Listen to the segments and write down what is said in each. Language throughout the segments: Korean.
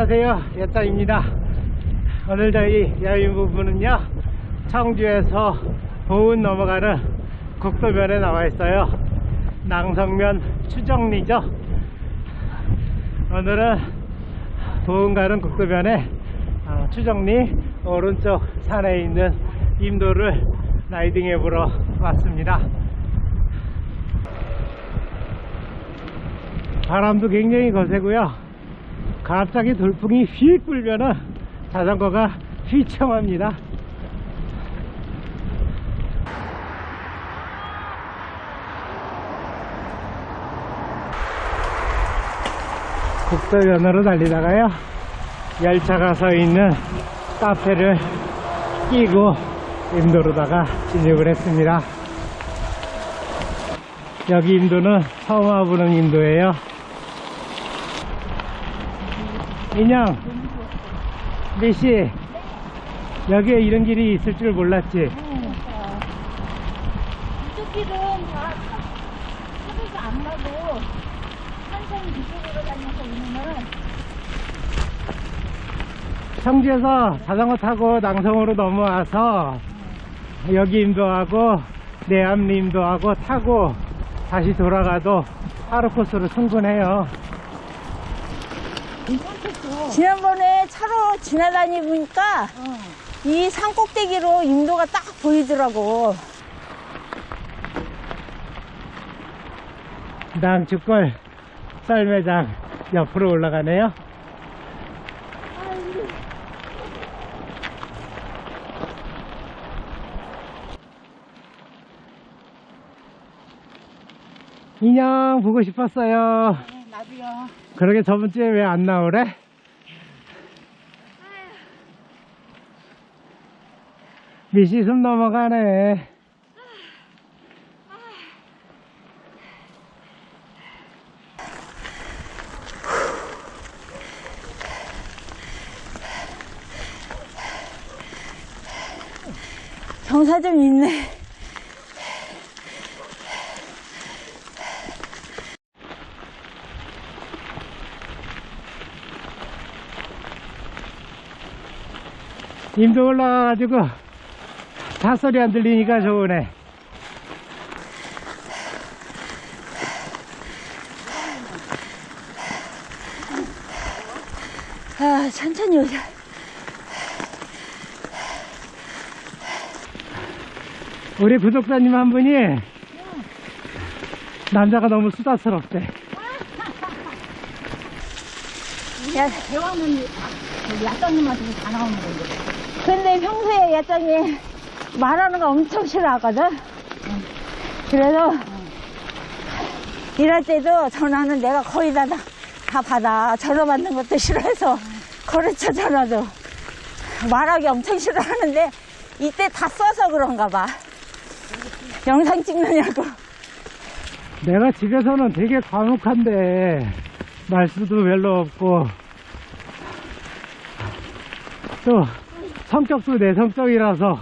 안녕하세요. 여짜입니다. 오늘 저희 여인 부부는요 청주에서 보은 넘어가는 국도변에 나와 있어요. 낭성면 추정리죠. 오늘은 보은 가는 국도변에 아, 추정리 오른쪽 산에 있는 임도를 라이딩해 보러 왔습니다. 바람도 굉장히 거세고요 갑자기 돌풍이 휙 불면은 자전거가 휘청합니다. 국도변으로 달리다가요 열차가 서 있는 카페를 끼고 임도로다가 진입을 했습니다. 여기 임도는 처음 와보는 임도예요. 인형 미씨 여기에 이런 길이 있을 줄 몰랐지? 이쪽 길은 다 차도도 안 가고 천천히 이쪽으로 다녀서 오면은 청주에서 자전거 타고 낭성으로 넘어와서 여기 임도하고 내암리 임도하고 타고 다시 돌아가도 하루 코스로 충분해요 지난번에 차로 지나다니니까 이산 꼭대기로 임도가 딱 보이더라고. 낭축골 썰매장 옆으로 올라가네요 인형 보고 싶었어요 네, 나도요. 그러게 저번 주에 왜 안 나오래? 미시 숨 넘어가네. 경사 좀 있네. 임도 올라가가지고 닷소리 안 들리니까 좋으네. 아, 천천히 오자. 우리 구독자님 한 분이 남자가 너무 수다스럽대. 야, 대왕은 야장님한테 다 나오는 건데. 근데 평소에 야장이 말하는 거 엄청 싫어하거든? 그래서 일할 때도 전화는 내가 거의 다, 다 받아. 전화 받는 것도 싫어해서 거래처 전화도 말하기 엄청 싫어하는데 이때 다 써서 그런가 봐. 영상 찍느냐고. 내가 집에서는 되게 과묵한데 말수도 별로 없고 또 성격도 내성적이라서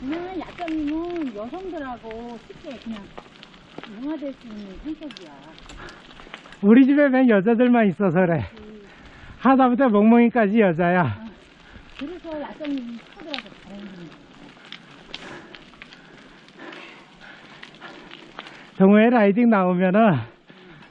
그냥 약장님은 여성들하고 쉽게 그냥 융화될 수 있는 성격이야. 우리 집에 맨 여자들만 있어서 그래 하다못해 멍멍이까지 여자야 그래서 약장님이 쳐들어서 잘하는 거야. 동호회 라이딩 나오면은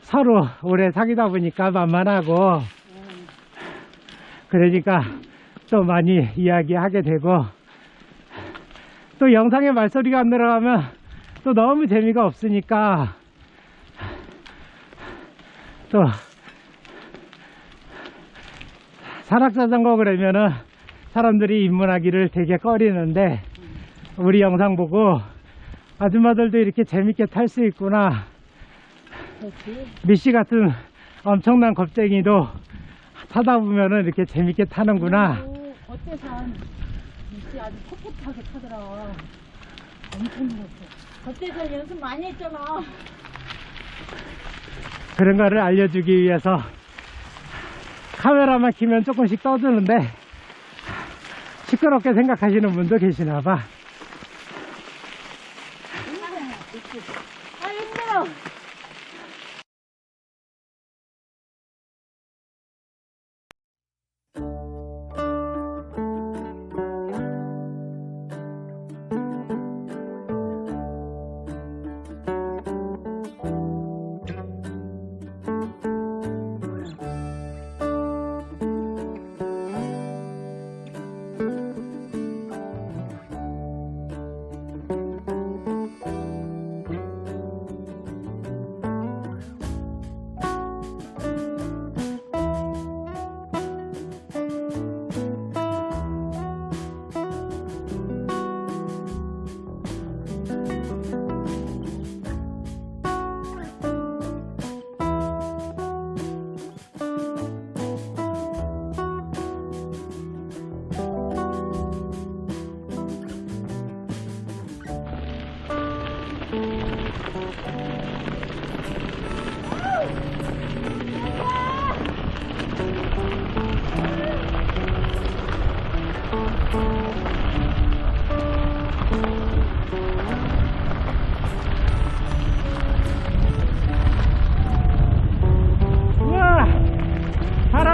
서로 오래 사귀다 보니까 만만하고 그러니까 또 많이 이야기하게 되고 또 영상에 말소리가 안 들어가면 또 너무 재미가 없으니까 또 산악자전거 그러면은 사람들이 입문하기를 되게 꺼리는데 우리 영상 보고 아줌마들도 이렇게 재밌게 탈 수 있구나. 미씨 같은 엄청난 겁쟁이도 타다 보면은 이렇게 재밌게 타는구나 오, 겉대산 미씨 아주 풋풋하게 타더라. 엄청 늘었어. 겉대산 연습 많이 했잖아. 그런 거를 알려주기 위해서 카메라만 키면 조금씩 떠주는데 시끄럽게 생각하시는 분도 계시나 봐.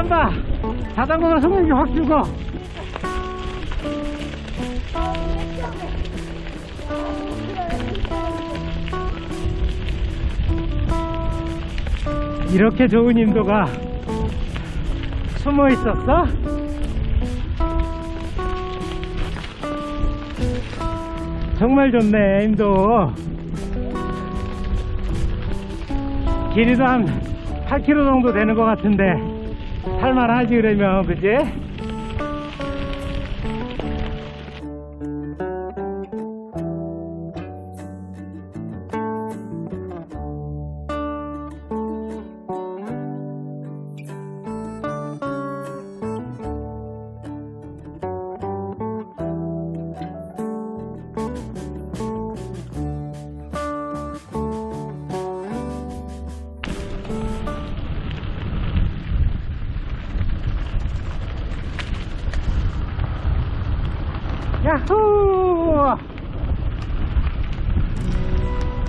봐. 자전거가 속력이 확 주고. 이렇게 좋은 인도가 숨어 있었어? 정말 좋네, 인도. 길이도 한 8km 정도 되는 것 같은데, 살만하지, 그러면, 그지? 야호!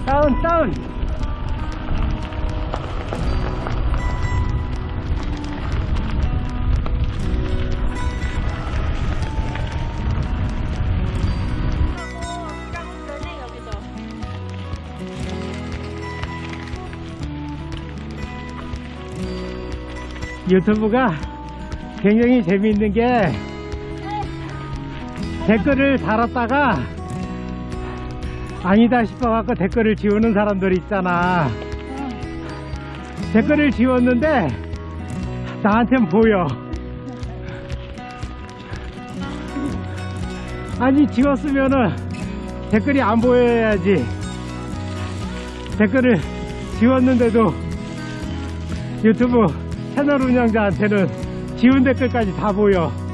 다운, 다운! 유튜브가 굉장히 재미있는 게 댓글을 달았다가 아니다 싶어갖고 댓글을 지우는 사람들 있잖아. 댓글을 지웠는데 나한텐 보여. 아니 지웠으면은 댓글이 안 보여야지. 댓글을 지웠는데도 유튜브 채널 운영자한테는 지운 댓글까지 다 보여.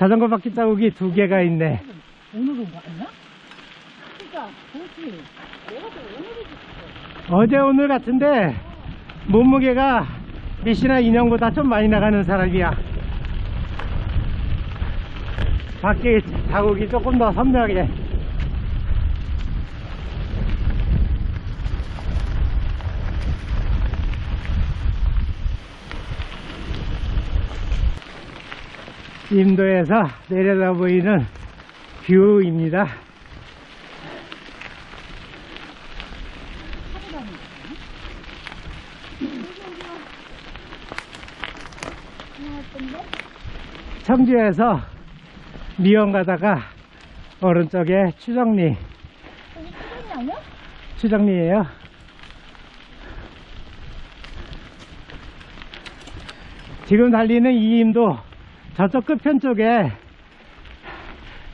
자전거 바퀴 자국이 두 개가 있네. 오늘은 거 아니야? 그러니까 그렇지. 내가 또 오늘이지. 어제 오늘 같은데 몸무게가 미시나 인형보다 좀 많이 나가는 사람이야. 밖에 자국이 조금 더 선명해. 인도에서 내려다 보이는 뷰입니다. 청주에서 미영 가다가 오른쪽에 추정리? 추정리에요. 지금 달리는 이 임도 저쪽 끝편 쪽에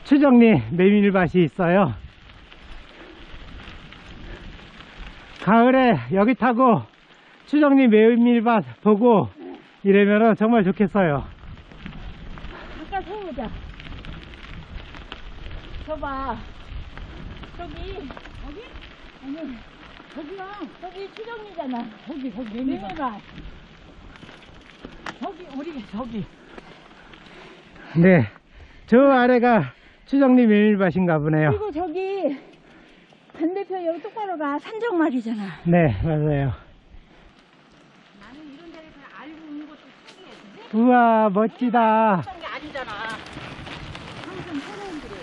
추정리 메밀밭이 있어요. 가을에 여기 타고 추정리 메밀밭 보고 이러면 정말 좋겠어요. 잠깐 세우자. 저봐. 저기. 여기? 아니. 저기야. 저기 추정이잖아. 저기, 거기 매매밭. 저기, 우리, 저기. 네. 저 아래가 추정리 메밀밭인가 보네요. 그리고 저기 반대편 여기 똑바로 가 산정말이잖아. 네, 맞아요. 우와, 멋지다. 게 아니잖아. 항상 새로운 그래.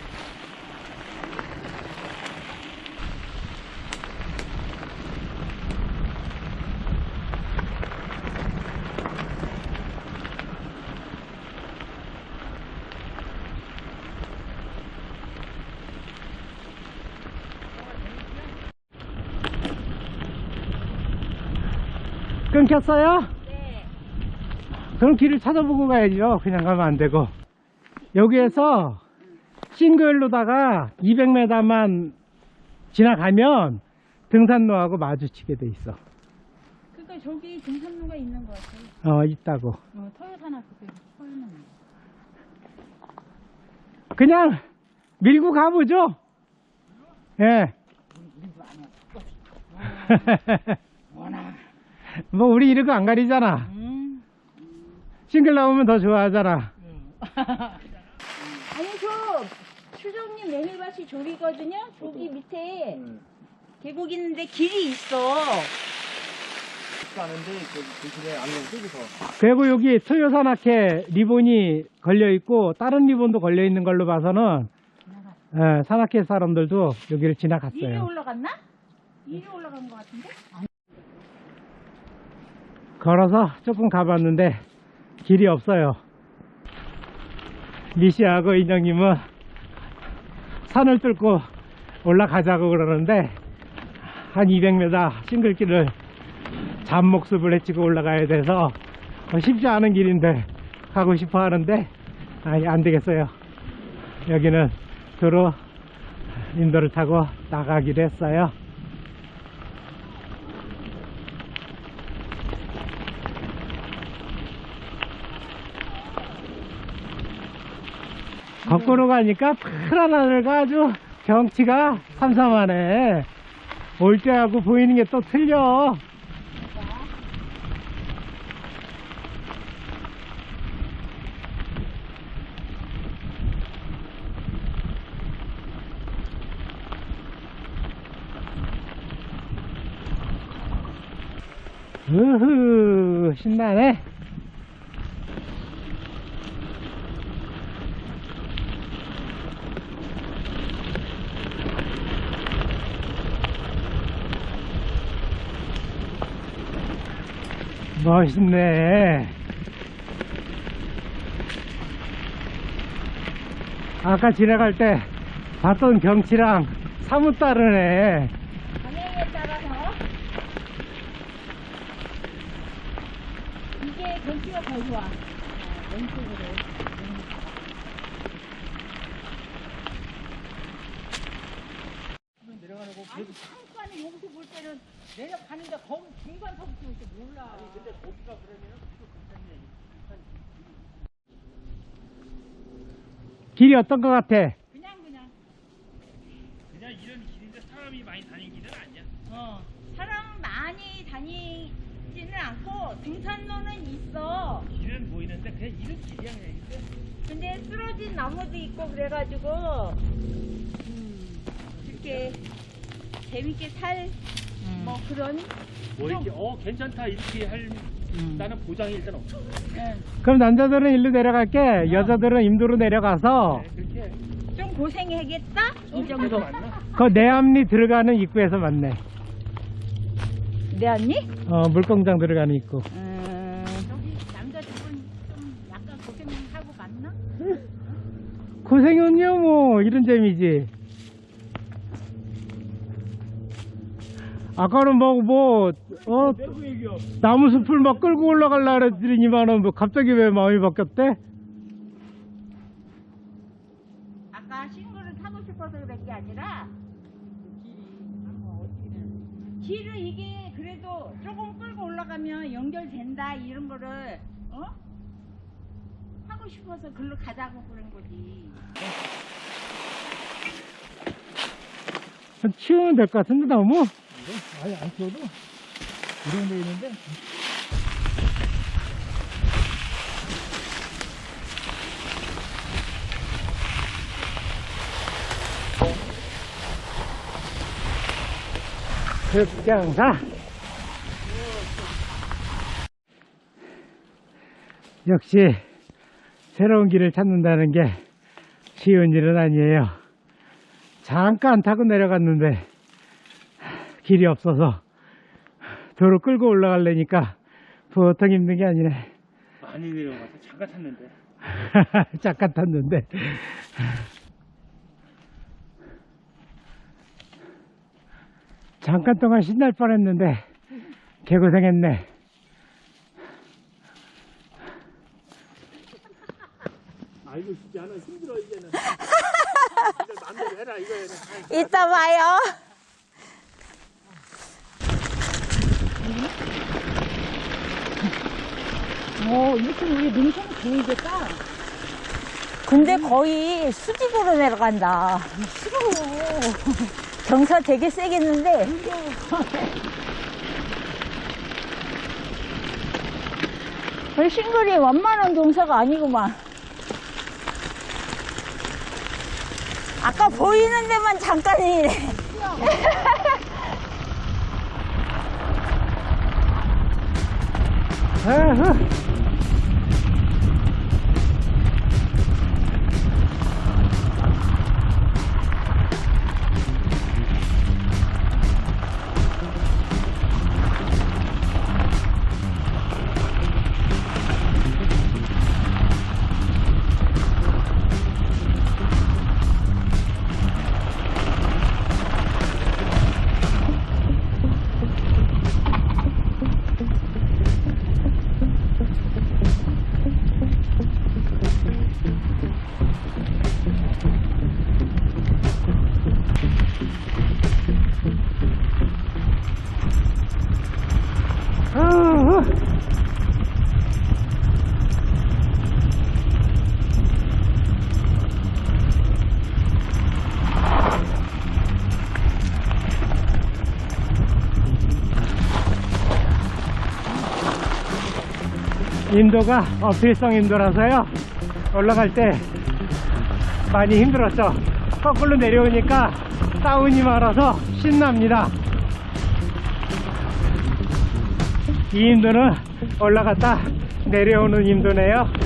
끊겼어요? 네. 그럼 길을 찾아보고 가야죠. 그냥 가면 안 되고. 여기에서 싱글로다가 200m만 지나가면 등산로하고 마주치게 돼 있어. 그러니까 저기 등산로가 있는 것 같아. 어, 있다고. 어, 토요타나 그게 토요는. 그냥 밀고 가보죠. 예. 뭐 우리 이런 거 안 가리잖아. 음. 싱글 나오면 더 좋아하잖아. 아니 저 추정님 메밀밭이 저기거든요. 저기 밑에 계곡 있는데 길이 있어. 아는데 그 대신에 안경 끄고서 그리고 여기 토요산악회 리본이 걸려 있고 다른 리본도 걸려 있는 걸로 봐서는 예, 산악회 사람들도 여기를 지나갔어요. 올라갔나? 위에 올라간 것 같은데? 걸어서 조금 가봤는데 길이 없어요. 미시하고 인형님은 산을 뚫고 올라가자고 그러는데 한 200m 싱글길을 잡목습을 해치고 올라가야 돼서 어, 쉽지 않은 길인데 가고 싶어 하는데 아니 안 되겠어요. 여기는 도로 인도를 타고 나가기로 했어요. 거꾸로 가니까 파란 하늘과 아주 경치가 삼삼하네. 올 때하고 보이는 게 또 틀려. 우후, 신나네. 멋있네. 아까 지나갈 때 봤던 경치랑 사뭇 다르네. 방향에 따라서 이게 경치가 더 좋아. 어, 왼쪽으로. 내려가는 거 아니 상관에 때는 내려가는데 거기 중간 서부터 이렇게 몰라. 근데 거기가 그러면 길이 어떤 것 같아? 그냥 그냥. 그냥 이런 길인데 사람이 많이 다니는 길은 아니야. 어. 사람 많이 다니지는 않고 등산로는 있어. 길은 보이는데 그냥 이런 길이야 그냥. 근데 쓰러진 나무도 있고 그래가지고 음, 이렇게 재밌게 살 뭐 그런 뭐 이렇게 어 괜찮다 이렇게 할 음. 나는 보장이 일단 없어. 응. 그럼 남자들은 일로 내려갈게. 여자들은 임도로 내려가서 네, 그렇게 좀 고생하겠다 이 저기서 정도. 그 내암리 들어가는 입구에서 만네. 내 언니? 어, 물공장 들어가는 입구. 음. 저기 남자들은 좀 약간 고생하고 갔나? 고생은요, 뭐, 이런 재미지. 아까는 뭐, 뭐, 어. 나무 숲을 막 끌고 올라갈라 그랬더니만은 뭐 갑자기 왜 마음이 바뀌었대? 아까 싱글을 타고 싶어서 그런 게 아니라 길을 이게 그래도 조금 끌고 올라가면 연결된다 이런 거를 어? 하고 싶어서 글로 가자고 그런 거지. 좀 치우면 될 것 같은데, 너무? 아니 안 써도 이 정도 있는데 흑경사. 역시, 새로운 길을 찾는다는 게 쉬운 일은 아니에요. 잠깐 타고 내려갔는데, 길이 없어서 도로 끌고 올라가려니까 보통 힘든 게 아니네. 많이 내려가서 잠깐 탔는데 잠깐 탔는데. 잠깐 동안 신날 뻔했는데 개고생했네. 알고 싶지 않아. 힘들어 이제는. 마음대로 해라 이거야. 이따 봐요. 어, 이렇게 우리 능선 보이겠다. 근데 거의 수직으로 내려간다. 싫어. 경사 되게 세겠는데. 이 싱글이 완만한 경사가 아니구만. 아까 보이는 데만 잠깐이래. 아휴. 아휴. 인도가 어필성 인도라서요. 올라갈 때 많이 힘들었죠. 거꾸로 내려오니까 다운이 많아서 신납니다. 이 인도는 올라갔다 내려오는 인도네요